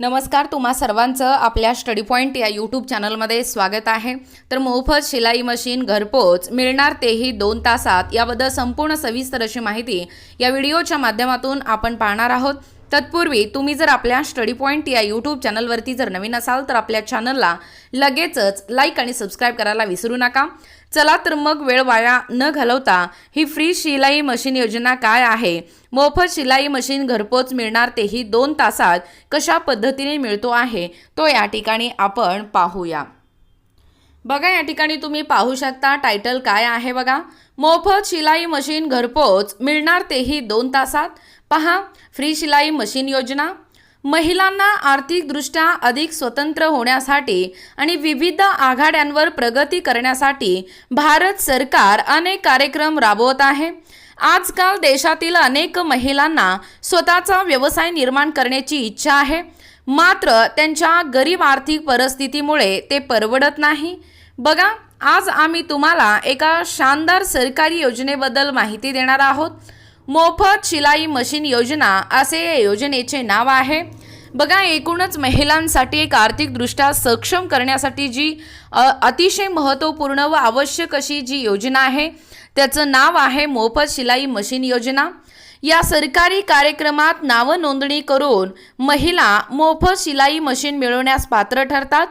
नमस्कार तुम्हा सर्वांचं आपल्या स्टडी पॉईंट या यूट्यूब चॅनलमध्ये स्वागत आहे. तर मोफत शिलाई मशीन घरपोच मिळणार तेही दोन तासात याबद्दल संपूर्ण सविस्तर अशी माहिती या व्हिडिओच्या माध्यमातून आपण पाहणार आहोत. तत्पूर्वी तुम्ही जर आपल्या स्टडी पॉईंट या यूट्यूब चॅनलवरती जर नवीन असाल तर आपल्या चॅनलला लगेचच लाईक आणि सबस्क्राईब करायला विसरू नका. चला तर मग वेळ वाया न घालवता ही फ्री शिलाई मशीन योजना काय आहे? मोफत शिलाई मशीन घरपोच मिळणार तेही दोन तासात कशा पद्धतीने मिळतो आहे? तो या ठिकाणी आपण पाहूया. बघा या ठिकाणी तुम्ही पाहू शकता टायटल काय आहे बघा. मोफत शिलाई मशीन घरपोच मिळणार तेही दोन तासात. पहा फ्री शिलाई मशीन योजना. महिलांना आर्थिकदृष्ट्या अधिक स्वतंत्र होण्यासाठी आणि विविध आघाड्यांवर प्रगती करण्यासाठी भारत सरकार अनेक कार्यक्रम राबवत आहे. आजकाल देशातील अनेक महिलांना स्वतःचा व्यवसाय निर्माण करण्याची इच्छा आहे. मात्र त्यांच्या गरीब आर्थिक परिस्थितीमुळे ते परवडत नाही. बघा आज आम्ही तुम्हाला एका शानदार सरकारी योजनेबद्दल माहिती देणार आहोत. मोफत शिलाई मशीन योजना असे या योजनेचे नाव आहे. बघा एकूणच महिलांसाठी एक आर्थिकदृष्ट्या सक्षम करण्यासाठी जी अतिशय महत्त्वपूर्ण व आवश्यक अशी जी योजना आहे त्याचं नाव आहे मोफत शिलाई मशीन योजना. या सरकारी कार्यक्रमात नावनोंदणी करून महिला मोफत शिलाई मशीन मिळवण्यास पात्र ठरतात.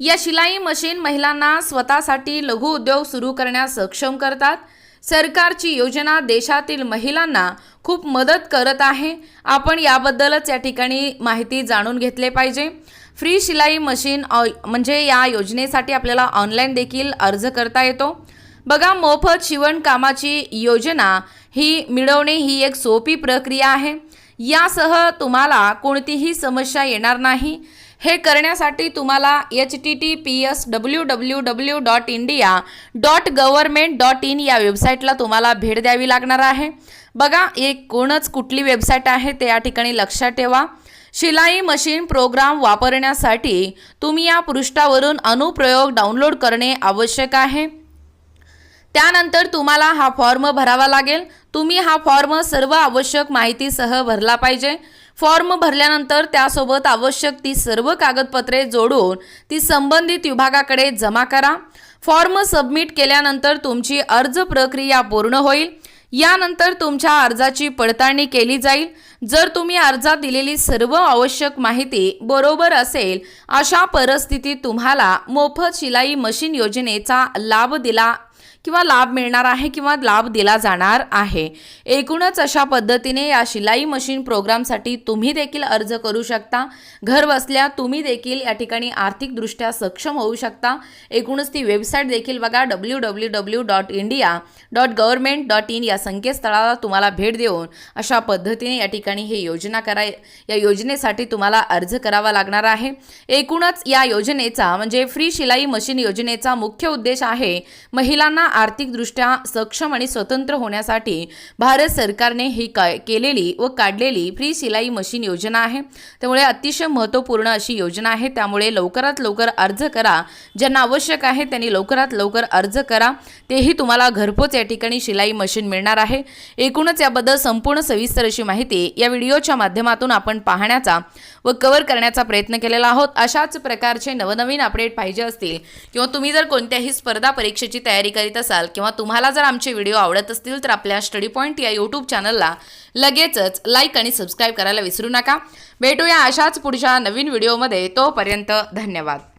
या शिलाई मशीन महिलांना स्वतःसाठी लघु उद्योग सुरू करण्यास सक्षम करतात. सरकारची योजना देशातील महिलांना खूप मदत करत आहे. आपण याबद्दलच या ठिकाणी माहिती जाणून घेतले पाहिजे. फ्री शिलाई मशीन म्हणजे या योजनेसाठी आपल्याला ऑनलाईन देखील अर्ज करता येतो. बघा मोफत शिवणकामाची योजना ही मिळवणे ही एक सोपी प्रक्रिया आहे. यासह तुम्हाला कोणतीही समस्या येणार नाही. हे करण्यासाठी तुम्हाला H T T P S W W W dot India dot government dot in या वेबसाईटला तुम्हाला भेट द्यावी लागणार आहे. बघा एक कोणच कुठली वेबसाईट आहे ते या ठिकाणी लक्षात ठेवा. शिलाई मशीन प्रोग्राम वापरण्यासाठी तुम्ही या पृष्ठावरून अनुप्रयोग डाउनलोड करणे आवश्यक आहे. त्यानंतर तुम्हाला हा फॉर्म भरावा लागेल. तुम्ही हा फॉर्म सर्व आवश्यक माहितीसह भरला पाहिजे. फॉर्म भरल्यानंतर त्यासोबत आवश्यक ती सर्व कागदपत्रे जोडून ती संबंधित विभागाकडे जमा करा. फॉर्म सबमिट केल्यानंतर तुमची अर्ज प्रक्रिया पूर्ण होईल. यानंतर तुमच्या अर्जाची पडताळणी केली जाईल. जर तुम्ही अर्जात दिलेली सर्व आवश्यक माहिती बरोबर असेल अशा परिस्थितीत तुम्हाला मोफत शिलाई मशीन योजनेचा लाभ दिला किंवा लाभ मिळणार आहे किंवा लाभ दिला जाणार आहे. एकूणच अशा पद्धतीने या शिलाई मशीन प्रोग्रामसाठी तुम्ही देखील अर्ज करू शकता. घर बसल्या तुम्ही देखील या ठिकाणी आर्थिकदृष्ट्या सक्षम होऊ शकता. एकूणच ती वेबसाईट देखील बघा W W W dot India dot government dot in या संकेतस्थळाला तुम्हाला भेट देऊन अशा पद्धतीने या ठिकाणी हे योजना कराय या योजनेसाठी तुम्हाला अर्ज करावा लागणार आहे. एकूणच या योजनेचा म्हणजे फ्री शिलाई मशीन योजनेचा मुख्य उद्देश आहे महिला महिलांना आर्थिकदृष्ट्या सक्षम आणि स्वतंत्र होण्यासाठी भारत सरकारने ही काय केलेली व काढलेली फ्री शिलाई मशीन योजना आहे. त्यामुळे अतिशय महत्त्वपूर्ण अशी योजना आहे. त्यामुळे लवकरात लवकर अर्ज करा. ज्यांना आवश्यक आहे त्यांनी लवकरात लवकर अर्ज करा. तेही तुम्हाला घरपोच या ठिकाणी शिलाई मशीन मिळणार आहे. एकूणच याबद्दल संपूर्ण सविस्तर अशी माहिती या व्हिडिओच्या माध्यमातून आपण पाहण्याचा व कव्हर करण्याचा प्रयत्न केलेला आहोत. अशाच प्रकारचे नवनवीन अपडेट पाहिजे असतील किंवा तुम्ही जर कोणत्याही स्पर्धा परीक्षेची तयारी करीत असाल किंवा तुम्हाला जर आमचे व्हिडिओ आवडत असतील तर आपल्या स्टडी पॉईंट या यूट्यूब चॅनलला लगेचच लाईक आणि सबस्क्राईब करायला विसरू नका. भेटूया अशाच पुढच्या नवीन व्हिडिओमध्ये. तोपर्यंत धन्यवाद.